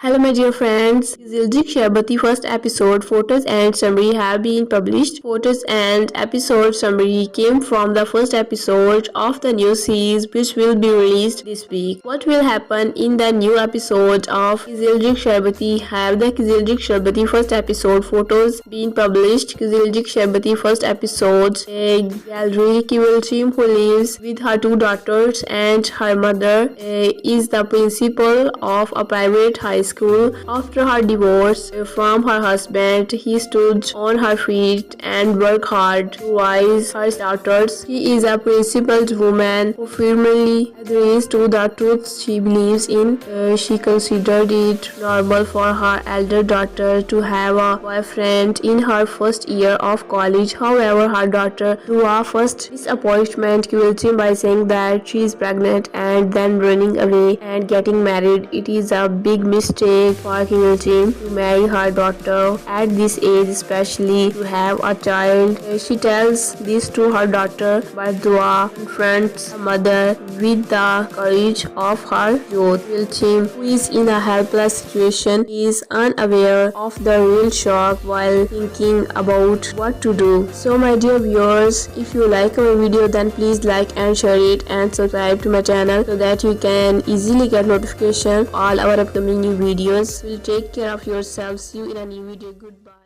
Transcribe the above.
Hello my dear friends, Zildjick Sharbati first episode photos and summary have been published. Photos and episode summary came from the first episode of the new series which will be released this week. What will happen in the new episode of Zildjick Sharbati have the Zildjick Sharbati first episode photos been published. Zildjick Sharbati first episode a gallery Kivilchim who lives with her two daughters and her mother uh, is the principal of a private high school. After her divorce from her husband, he stood on her feet and worked hard to raise her daughters. She is a principled woman who firmly agrees to the truths she believes in. Uh, she considered it normal for her elder daughter to have a boyfriend in her first year of college. However, her daughter threw a first disappointment him by saying that she is pregnant and then running away and getting married. It is a big mistake mistake for Kim to marry her daughter at this age, especially to have a child. She tells this to her daughter, but Dua confronts her mother with the courage of her youth. Kim, who is in a helpless situation, is unaware of the real shock while thinking about what to do. So, my dear viewers, if you like our video, then please like and share it and subscribe to my channel so that you can easily get notification all our upcoming new videos videos. Will take care of yourselves. See you in a new video. Goodbye